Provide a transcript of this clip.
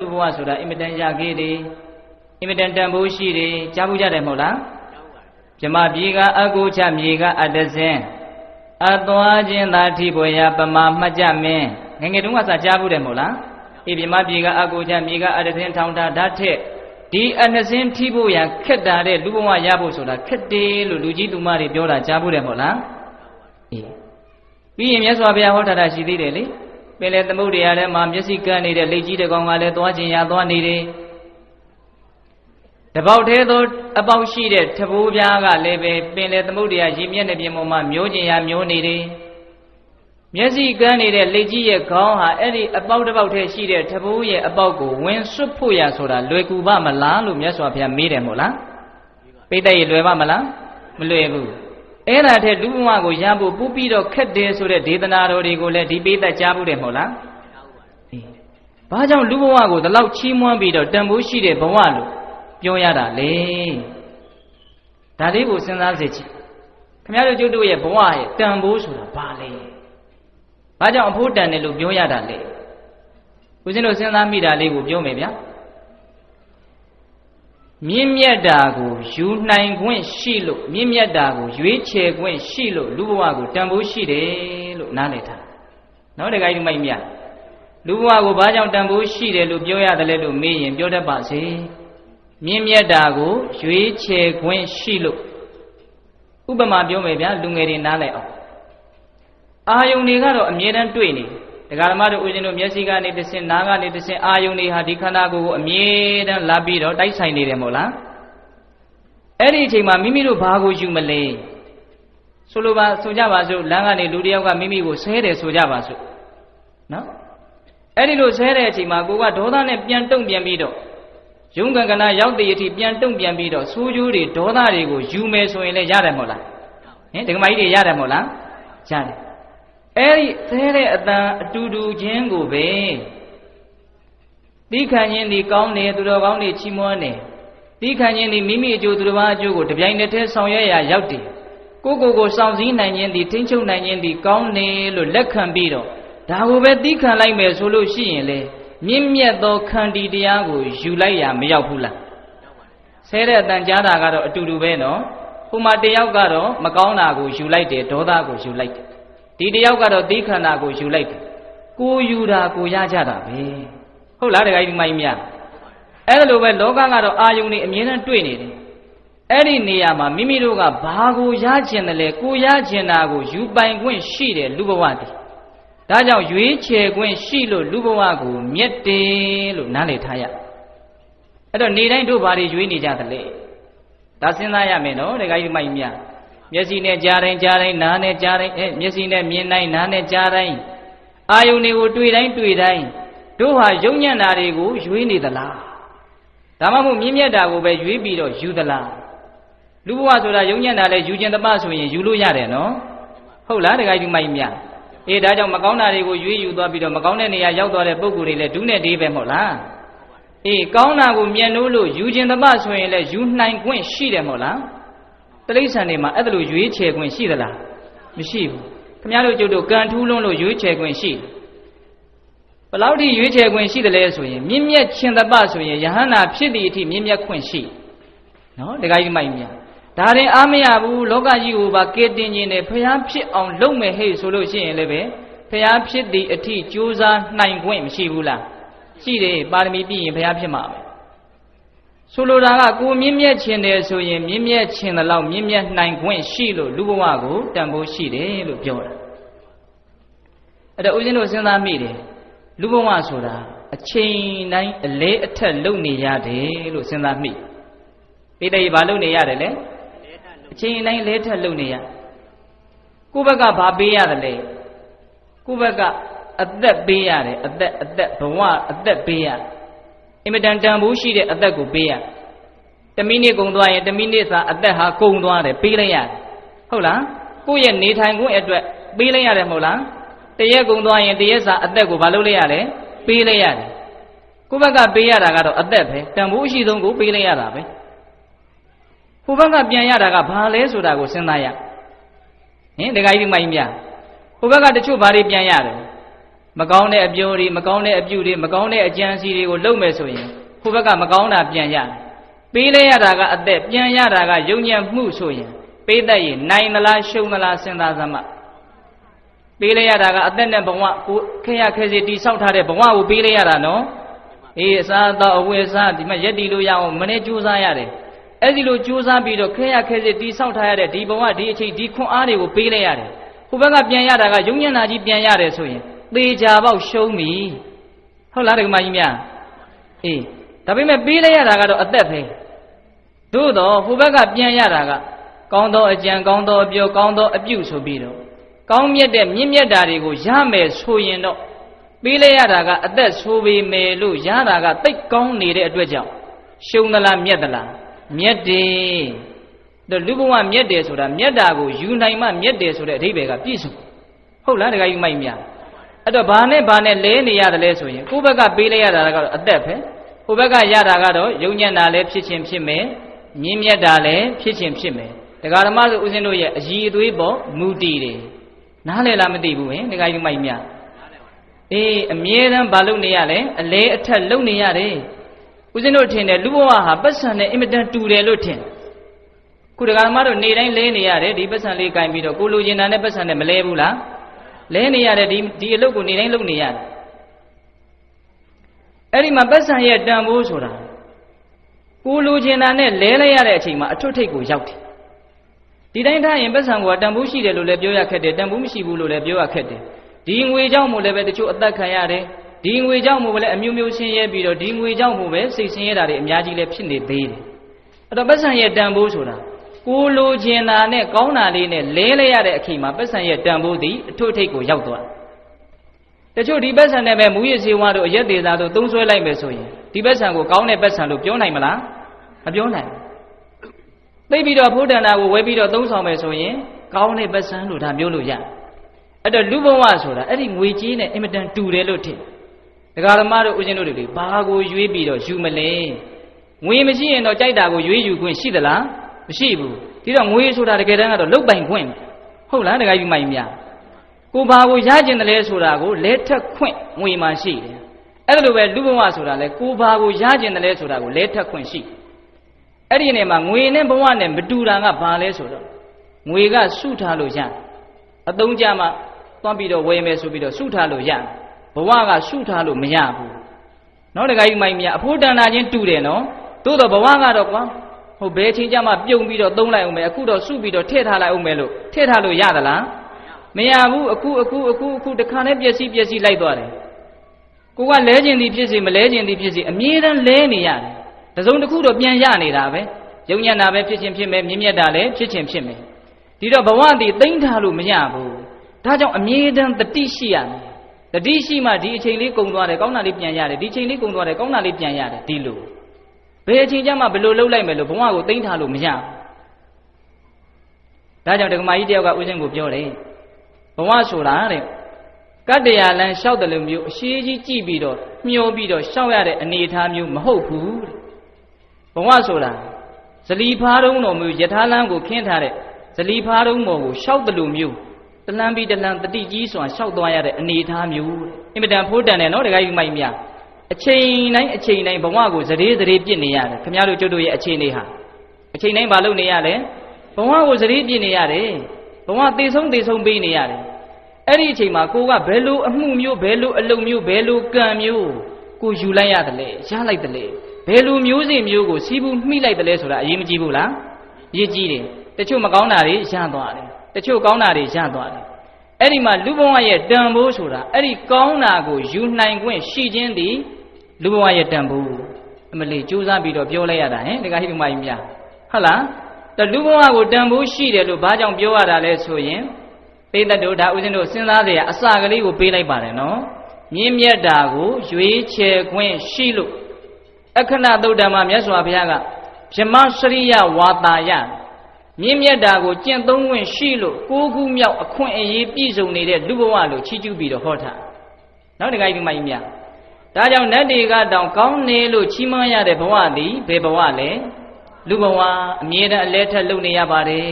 လူဘဝဆိုတာအင်မတန်ရခဲ့တယ်အင်မတန်တန်ဖိုးရှိတယ်ကြားဘူးကြတယ်မဟုတ်လားမြမပြေကအကုချမြေကအတဇင်းအသွားခြင်းသာထိပွေရပမာမှတ်ကြမင်းငယ်ငယ်တုန်းကစာကြားဘူးတယ်မဟုတ်လားအေးမြမပြေကအကုချမြေကအတဇင်းထောင်တာဓာတ်ထက်ဒီအနှစင်းထိဖို့ရခက်တာတဲ့လူဘဝရဖို့ဆိုတာခက်တယ်လို့လူကြီးသူမတွေပြောတာကြားဘူးတယ်မဟုတ်လားအေးပြီးရင်မြတ်စွာဘုရားဟောထားတာရှိသေးတယ်လေ ပင်လေသမုဒ္ဒရာထဲမှာမျက်စိကန်းနေတဲ့လက်ကြီးတကောင်ကလည်းသွားခြင်းရသွားနေတယ်တပေါက်သေးသောအပေါက်ရှိတဲ့ထဘိုးပြားကလည်းပဲပင်လေသမုဒ္ဒရာရေမျက်နှာပြင်ပေါ်မှာမျိုးခြင်းရမျိုးနေတယ်မျက်စိကန်းနေတဲ့လက်ကြီးရဲ့ခေါင်းဟာအဲ့ဒီအပေါက်တစ်ပေါက်ထဲရှိတဲ့ထဘိုးရဲ့အပေါက်ကိုဝင်ဆွတ်ဖို့ရဆိုတာလွယ်ကူပါမလားလို့မြတ်စွာဘုရားမေးတယ်မို့လားပိဋကရေလွယ်ပါမလားမလွယ်ဘူး အဲ့ဒါထက်လူဘဝကိုရဖို့ပူပြီးတော့ခက်တယ်ဆိုတဲ့ဒေသနာတော်တွေကိုလည်းဒီပိဋကကြားဘူးတယ်မဟုတ်လားအေးဘာကြောင့်လူဘဝကိုဒီလောက်ချီးမွမ်းပြီးတော့တန်ဖိုးရှိတဲ့ဘဝလို့ပြောရတာလေဒါလေးကိုစဉ်းစားစေချင်ခင်ဗျားတို့ကျုပ်တို့ရဲ့ဘဝရဲ့တန်ဖိုးဆိုတာဘာလဲဘာကြောင့်အဖို့တန်တယ်လို့ပြောရတာလဲဦးဇင်းတို့စဉ်းစားမိတာလေးကိုပြောမယ်ဗျာ မြင့်မြတ်တာကိုယူနိုင်ခွင့်ရှိလို့မြင့်မြတ်တာကိုရွေးချယ်ခွင့်ရှိလို့လူဘဝကိုတန်ဖိုးရှိတယ်လို့နားလည်ထားနော်တခါကြီးမိုက်မြတ်လူဘဝကိုဘာကြောင့်တန်ဖိုးရှိတယ်လို့ပြောရတယ်လဲလို့မေးရင်ပြောတတ်ပါစေမြင့်မြတ်တာကိုရွေးချယ်ခွင့်ရှိလို့ဥပမာပြောမယ်ဗျာလူငယ်တွေနားလည်အောင်အာယုန်တွေကတော့အမြဲတမ်းတွေ့နေတယ် ဒကာဓမ္မတို့ဦးဇင်းတို့မျက်စိကနေတစ်ဆင့်နားကနေတစ်ဆင့်အာယုန်တွေဟာဒီခန္ဓာကိုယ်ကိုအမြဲတမ်းလာပြီးတော့တိုက်ဆိုင်နေတယ်မို့လားအဲ့ဒီအချိန်မှာမိမိတို့ဘာကိုယူမလဲဆိုလိုပါဆိုကြပါစို့လမ်းကနေလူတယောက်ကမိမိကိုဆဲတယ်ဆိုကြပါစို့နော်အဲ့ဒီလိုဆဲတဲ့အချိန်မှာကိုကဒေါသနဲ့ပြန်တုံ့ပြန်ပြီးတော့ယုံကံကနာရောက်တဲ့အထိပြန်တုံ့ပြန်ပြီးတော့ဆိုးကျိုးတွေဒေါသတွေကိုယူမယ်ဆိုရင်လည်းရတယ်မို့လားဟင်ဒကမကြီးတွေရတယ်မို့လားရတယ် အဲ့ဒီသဲတဲ့အတန်အတူတူချင်းကိုပဲသီးခံခြင်းဒီကောင်းတယ်သူတော်ကောင်းတွေချီးမွမ်းတယ်သီးခံခြင်းဒီမိမိအကျိုးသူတော်ဘာအကျိုးကိုတပြိုင်တည်းဆောင်ရွက်ရရောက်တယ်ကိုကိုကိုစောင့်စည်းနိုင်ခြင်းဒီထိန်းချုပ်နိုင်ခြင်းဒီကောင်းတယ်လို့လက်ခံပြီးတော့ဒါကိုပဲသီးခံလိုက်မယ်ဆိုလို့ရှိရင်လေမြင့်မြတ်သောခန္တီတရားကိုယူလိုက်ရမရောက်ဘူးလားဆဲတဲ့အတန်ကြားတာကတော့အတူတူပဲနော်ဟိုမှာတယောက်ကတော့မကောင်းတာကိုယူလိုက်တယ်ဒေါသကိုယူလိုက်တယ် ဒီတယောက်ကတော့သီးခန္ဓာကိုယူလိုက်တယ်ကိုယူတာကိုရကြတာပဲဟုတ်လားတခါကြီးမိုင်းမြအဲ့ဒါလိုပဲလောကကတော့အာယုန်တွေအမြဲတမ်းတွေ့နေတယ်အဲ့ဒီနေရာမှာမိမိတို့ကဘာကိုရကျင်တယ်လဲကိုရကျင်တာကိုယူပိုင်ခွင့်ရှိတယ်လူဘဝတည်းဒါကြောင့်ရွေးချယ်ခွင့်ရှိလို့လူဘဝကိုမြတ်တယ်လို့နားလည်ထားရအဲ့တော့နေတိုင်းတို့ဘာတွေရွေးနေကြသလဲဒါစဉ်းစားရမယ်နော်တခါကြီးမိုင်းမြ မျက်စိနဲ့ကြားတိုင်းကြားတိုင်းနားနဲ့ကြားတိုင်းအဲမျက်စိနဲ့မြင်တိုင်းနားနဲ့ကြားတိုင်းအာယုန်တွေကိုတွေ့တိုင်းတွေ့တိုင်းတို့ဟာယုံညံ့တာတွေကိုရွေးနေသလားဒါမှမဟုတ်မြင့်မြတ်တာကိုပဲရွေးပြီးတော့ယူသလားလူဘဝဆိုတာယုံညံ့တာလဲယူခြင်းတပဆိုရင်ယူလို့ရတယ်နော်ဟုတ်လားတခါကြီးမိုက်မြအေးဒါကြောင့်မကောင်းတာတွေကိုရွေးယူသွားပြီးတော့မကောင်းတဲ့နေရာရောက်သွားတဲ့ပုံကိုယ်တွေလည်းဒုနဲ့တေးပဲမဟုတ်လားအေးကောင်းတာကိုမြတ်နိုးလို့ယူခြင်းတပဆိုရင်လည်းယူနိုင်ခွင့်ရှိတယ်မဟုတ်လား တလိษံတွေမှာအဲ့ဒါလိုရွေးချယ်ခွင့်ရှိသလားမရှိဘူးခင်ဗျားတို့ကျုပ်တို့ကံထူးလွန်းလို့ရွေးချယ်ခွင့်ရှိဘယ်လောက်ထိရွေးချယ်ခွင့်ရှိတယ်လဲဆိုရင်မြင့်မြတ်ခြင်းတပဆိုရင်ယဟန္တာဖြစ်သည့်အထိမြင့်မြတ်ခွင့်ရှိနော်တခါကြီးမိုက်မြတ်ဒါရင်အားမရဘူးလောကကြီးကိုပါကေတင်ခြင်းနဲ့ဖျားဖြစ်အောင်လုပ်မယ်ဟဲ့ဆိုလို့ရှိရင်လည်းပဲဖျားဖြစ်သည့်အထိကြိုးစားနိုင်ခွင့်မရှိဘူးလားရှိတယ်ပါရမီပြည့်ရင်ဖျားဖြစ်မှာပဲ ဆိုလိုတာကကိုမြင့်မြတ်ခြင်းတယ်ဆိုရင်မြင့်မြတ်ခြင်းတဲ့လောက်မြင့်မြတ်နိုင်ခွင့်ရှိလို့လူဘဝကိုတန်ဖိုးရှိတယ်လို့ပြောတာအဲ့တော့ဦးဇင်းတို့စဉ်းစားမိတယ်လူဘဝဆိုတာအချိန်တိုင်းအလဲအထက်လုပ်နေရတယ်လို့စဉ်းစားမိပိဋကဘာလုပ်နေရတယ်လဲအချိန်တိုင်းလဲထက်လုပ်နေရကိုယ့်ဘက်ကဘာပေးရတယ်လဲကိုယ့်ဘက်ကအသက်ပေးရတယ်အသက်အသက်ဘဝအသက်ပေးရ အင်မတန်တန်ဖိုးရှိတဲ့အသက်ကိုပေးရတမိနစ်ကုန်သွားရင်တမိနစ်သာအသက်ဟာကုန်သွားတယ်ပေးလိုက်ရတယ်ဟုတ်လားကိုယ့်ရဲ့နေထိုင်ခွင့်အတွက်ပေးလိုက်ရတယ်မဟုတ်လားတရက်ကုန်သွားရင်တရက်စာအသက်ကိုဘာလုပ်လိုက်ရလဲပေးလိုက်ရတယ်ကိုယ့်ဘက်ကပေးရတာကတော့အသက်ပဲတန်ဖိုးအရှိဆုံးကိုပေးလိုက်ရတာပဲဟိုဘက်ကပြန်ရတာကဘာလဲဆိုတာကိုစဉ်းစားရဟင်ဒကာကြီးမိုင်းမြဟိုဘက်ကတချို့ဘာတွေပြန်ရတယ် မကောင်းတဲ့အပြောတွေမကောင်းတဲ့အပြုတွေမကောင်းတဲ့အကြံစီတွေကိုလုပ်မယ်ဆိုရင်ဟိုဘက်ကမကောင်းတာပြန်ရတယ်ပေးလဲရတာကအသက်ပြန်ရတာကယုံညံ့မှုဆိုရင်ပေးတတ်ရင်နိုင်သလားရှုံးသလားစဉ်းစားစမ်းမပေးလဲရတာကအသက်နဲ့ဘဝကိုခဲရခဲစီတိဆောက်ထားတဲ့ဘဝကိုပေးလဲရတာနော်အေးအစားအသောက်အဝတ်အစားဒီမှာရက်တီလို့ရအောင်မနေ့ကြိုးစားရတယ်အဲ့ဒီလိုကြိုးစားပြီးတော့ခဲရခဲစီတိဆောက်ထားရတဲ့ဒီဘဝဒီအချိန်ဒီခွန်အားတွေကိုပေးလဲရတယ်ဟိုဘက်ကပြန်ရတာကယုံညံ့တာကြီးပြန်ရတယ်ဆိုရင် သေချာပေါက်ရှုံးပြီဟုတ်လားဒကမကြီးများအေးဒါပေမဲ့ပေးလိုက်ရတာကတော့အသက်ပဲသို့တော့ဟိုဘက်ကပြန်ရတာကကောင်းသောအကြံကောင်းသောအပြောကောင်းသောအပြုဆိုပြီးတော့ကောင်းမြတ်တဲ့မြင့်မြတ်တာတွေကိုရမယ်ဆိုရင်တော့ပေးလိုက်ရတာကအသက်ဆိုပေမယ်လို့ရတာကတိတ်ကောင်းနေတဲ့အတွက်ကြောင့်ရှုံသလားမြတ်သလားမြတ်တယ်တော့လူဘဝမြတ်တယ်ဆိုတာမြတ်တာကိုယူနိုင်မှမြတ်တယ်ဆိုတဲ့အဓိပ္ပာယ်ကပြည့်စုံဟုတ်လားတခါကြီးမိုက်မြတ် အဲ့တော့ဘာနဲ့ဘာနဲ့လဲနေရတယ်လဲဆိုရင်ကိုယ့်ဘက်ကပေးလိုက်ရတာကတော့အသက်ပဲဟိုဘက်ကရတာကတော့ယုံညံ့တာလည်းဖြစ်ခြင်းဖြစ်မယ်မြင့်မြတ်တာလည်းဖြစ်ခြင်းဖြစ်မယ်တရားဓမ္မဆိုဦးဇင်းတို့ရဲ့အည်အသွေးပေါ်မူတည်တယ်နားလည်လားမသိဘူးဟင်တရားကြီးမိုက်မြအေးအမြဲတမ်းဘာလုပ်နေရလဲအလဲအထက်လုပ်နေရတယ်ဦးဇင်းတို့ထင်တယ်လူဘဝဟာပတ်စံနဲ့အင်မတန်တူတယ်လို့ထင်ခုတရားဓမ္မတို့နေတိုင်းလဲနေရတယ်ဒီပတ်စံလေးကင်ပြီးတော့ကိုလိုချင်တာနဲ့ပတ်စံနဲ့မလဲဘူးလား လဲနေရတယ်ဒီဒီအလုပ်ကိုနေတိုင်းလုပ်နေရတယ်အဲ့ဒီမှာပတ်စံရဲ့တန်ဖိုးဆိုတာကိုလိုချင်တာနဲ့လဲလိုက်ရတဲ့အချိန်မှာအထွတ်ထိပ်ကိုရောက်တယ်ဒီတိုင်းထားရင်ပတ်စံကတန်ဖိုးရှိတယ်လို့လည်းပြောရခက်တယ်တန်ဖိုးမရှိဘူးလို့လည်းပြောရခက်တယ်ဒီငွေကြောင့်မို့လည်းပဲတချို့အသက်ခံရတယ်ဒီငွေကြောင့်မို့လည်းအမျိုးမျိုးဆင်းရဲပြီးတော့ဒီငွေကြောင့်မို့ပဲစိတ်ဆင်းရဲတာတွေအများကြီးလည်းဖြစ်နေသေးတယ်အဲ့တော့ပတ်စံရဲ့တန်ဖိုးဆိုတာ ကိုလိုချင်တာနဲ့ကောင်းတာလေးနဲ့လဲလဲရတဲ့အချိန်မှာပတ်စံရဲ့တန်ဖိုးသည်အထွတ်ထိပ်ကိုရောက်သွားတချို့ဒီပတ်စံနဲ့ပဲမူရစေဝါတို့အရက်သေးသားတို့သုံးဆွဲလိုက်မယ်ဆိုရင်ဒီပတ်စံကိုကောင်းတဲ့ပတ်စံလို့ပြောနိုင်မလားမပြောနိုင်သိပြီးတော့ဘုဒ္ဓနာကိုဝဲပြီးတော့သုံးဆောင်မယ်ဆိုရင်ကောင်းတဲ့ပတ်စံလို့ဒါပြောလို့ရအဲ့တော့လူဘဝဆိုတာအဲ့ဒီငွေကြေးနဲ့အင်မတန်တူတယ်လို့ထင်ဒကာသမားတို့ဦးဇင်းတို့တွေဘာကိုရွေးပြီးတော့ယူမလဲငွေမရှိရင်တော့ကြိုက်တာကိုရွေးယူခွင့်ရှိသလား မရှိဘူးဒီတော့ငွေဆိုတာတကယ်တမ်းကတော့လုတ်ပိုင်ခွင့်ဟုတ်လားတကယ်ကြီးမိုင်များကိုဘာကိုရကျင်တယ်လဲဆိုတာကိုလဲထက်ခွင့်ငွေမှရှိတယ်အဲ့လိုပဲလူဘဝဆိုတာလဲကိုဘာကိုရကျင်တယ်လဲဆိုတာကိုလဲထက်ခွင့်ရှိအဲ့ဒီနေမှာငွေနဲ့ဘဝနဲ့မတူတာကဘာလဲဆိုတော့ငွေကစုထားလို့ရအသုံးကြမှာသွားပြီးတော့ဝယ်မယ်ဆိုပြီးတော့စုထားလို့ရဘဝကစုထားလို့မရဘူးနော်တခါကြီးမိုင်မြအဖို့တန်တာချင်းတူတယ်နော်သို့တော့ဘဝကတော့ကွာ ဟိုဘယ်ချိန်ကျမှပြုံပြီးတော့သုံးလိုက်အောင်မယ်အခုတော့စုပြီးတော့ထည့်ထားလိုက်အောင်မယ်လို့ထည့်ထားလို့ရသလားမရဘူးအခုအခုအခုအခုတခါနဲ့ပျက်စီးပျက်စီးလိုက်သွားတယ်ကိုကလဲခြင်းသည်ဖြစ်စေမလဲခြင်းသည်ဖြစ်စေအမြဲတမ်းလဲနေရတယ်တစုံတစ်ခုတော့ပြန်ရနေတာပဲယုံညံ့တာပဲဖြစ်ခြင်းဖြစ်မယ်မြင့်မြတ်တာလည်းဖြစ်ခြင်းဖြစ်မယ်ဒီတော့ဘဝသည်သိမ့်ထားလို့မရဘူးဒါကြောင့်အမြဲတမ်းတတိရှိရမယ်တတိရှိမှဒီအချိန်လေးကုံသွားတယ်ကောင်းတာလေးပြန်ရတယ်ဒီချိန်လေးကုံသွားတယ်ကောင်းတာလေးပြန်ရတယ်ဒီလို ဘယ်အချိန်ကျမှဘယ်လိုလှုပ်လိုက်မယ်လို့ဘဝကိုသိမ့်ထားလို့မရဘူးဒါကြောင့်ဒကမာကြီးတယောက်ကဦးစင်းကိုပြောတယ်ဘဝဆိုတာတဲ့ကတ္တရာလန်းလျှောက်တယ်လို့မျိုးအရှိကြီးကြည့်ပြီးတော့မျောပြီးတော့လျှောက်ရတဲ့အနေအထားမျိုးမဟုတ်ဘူးတဲ့ဘဝဆိုတာဇလီဖားတုံးတော်မျိုးယထာလန်းကိုခင်းထားတဲ့ဇလီဖားတုံးပေါ်ကိုလျှောက်တယ်လို့မျိုးတလန်းပြီးတလန်းတတိကြီးစွာလျှောက်သွားရတဲ့အနေအထားမျိုးတဲ့အင်မတန်ဖိုးတန်တယ်နော်တခါကြီးမိုက်မြ အချိန်တိုင်းအချိန်တိုင်းဘဝကိုဇရေဇရေပြစ်နေရတယ်ခင်ဗျားတို့ကျွတ်တို့ရဲ့အချိန်လေးဟာအချိန်တိုင်းမလုပ်နေရလဲဘဝကိုဇရေပြစ်နေရတယ်ဘဝသေဆုံးသေဆုံးပေးနေရတယ်အဲ့ဒီအချိန်မှာကိုကဘယ်လိုအမှုမျိုးဘယ်လိုအလုံမျိုးဘယ်လိုကံမျိုးကိုယူလိုက်ရတယ်လေရလိုက်တယ်လေဘယ်လိုမျိုးစိမျိုးကိုစီးပူးမိလိုက်တယ်လဲဆိုတာအရေးမကြီးဘူးလားအရေးကြီးတယ်တချို့မကောင်းတာတွေရသွားတယ်တချို့ကောင်းတာတွေရသွားတယ်အဲ့ဒီမှာလူဘဝရဲ့တန်ဖိုးဆိုတာအဲ့ဒီကောင်းတာကိုယူနိုင်ခွင့်ရှိခြင်းသည် လူဘဝရဲ့တန်ဖိုးအမလီစူးစမ်းပြီးတော့ပြောလိုက်ရတာဟင်ဒီကဟိတမကြီးများဟုတ်လားတလူဘဝကိုတန်ဖိုးရှိတယ်လို့ဘာကြောင့်ပြောရတာလဲဆိုရင်ပိဿတုဒါဥစဉ်တို့စဉ်းစားเสียအစကလေးကိုပေးလိုက်ပါတယ်နော်မြင့်မြတ်တာကိုရွေးချယ်ခွင့်ရှိလို့အခဏသုတ်တံမှာမြတ်စွာဘုရားကဗြမစရိယဝါတာယမြင့်မြတ်တာကိုကျင့်သုံးခွင့်ရှိလို့ကိုးခုမြောက်အခွင့်အရေးပြည့်စုံနေတဲ့လူဘဝလို့ချီးကျူးပြီးတော့ဟောထားနောက်တခါဒီမကြီးများ ဒါကြောင့်နတ်တွေကတောင်ကောင်းနေလို့ချီးမွမ်းရတဲ့ဘဝသည်ဘယ်ဘဝလဲလူဘဝအမြဲတမ်းအလဲထက်လုပ်နေရပါတယ်